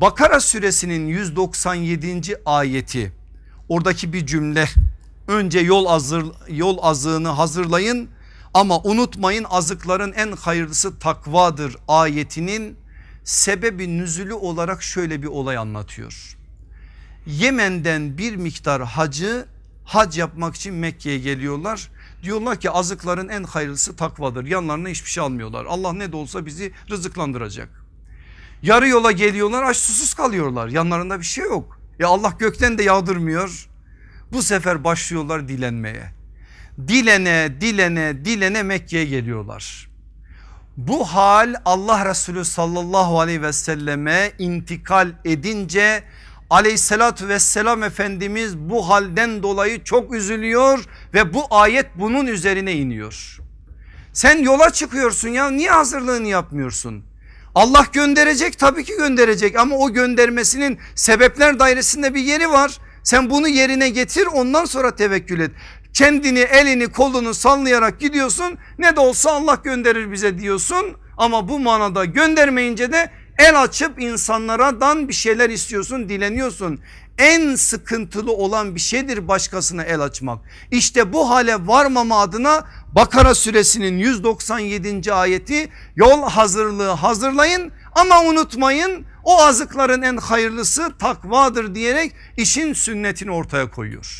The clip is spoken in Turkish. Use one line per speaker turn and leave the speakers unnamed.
Bakara suresinin 197. ayeti oradaki bir cümle önce yol hazır yol azığını hazırlayın ama unutmayın azıkların en hayırlısı takvadır ayetinin sebebi nüzülü olarak şöyle bir olay anlatıyor. Yemen'den bir miktar hacı hac yapmak için Mekke'ye geliyorlar. Diyorlar ki azıkların en hayırlısı takvadır. Yanlarına hiçbir şey almıyorlar. Allah ne de olsa bizi rızıklandıracak. Yarı yola geliyorlar aç susuz kalıyorlar. Yanlarında bir şey yok. Ya Allah gökten de yağdırmıyor. Bu sefer başlıyorlar dilenmeye. Dilene dilene dilene Mekke'ye geliyorlar. Bu hal Allah Resulü sallallahu aleyhi ve selleme intikal edince aleyhissalatü vesselam Efendimiz bu halden dolayı çok üzülüyor ve bu ayet bunun üzerine iniyor. Sen yola çıkıyorsun ya niye hazırlığını yapmıyorsun? Allah gönderecek tabii ki gönderecek ama o göndermesinin sebepler dairesinde bir yeri var. Sen bunu yerine getir ondan sonra tevekkül et. Kendini elini kolunu sallayarak gidiyorsun ne de olsa Allah gönderir bize diyorsun. Ama bu manada göndermeyince de el açıp insanlardan bir şeyler istiyorsun dileniyorsun. En sıkıntılı olan bir şeydir başkasına el açmak. İşte bu hale varmama adına Bakara suresinin 197. ayeti yol hazırlığı hazırlayın ama unutmayın o azıkların en hayırlısı takvadır diyerek işin sünnetini ortaya koyuyor.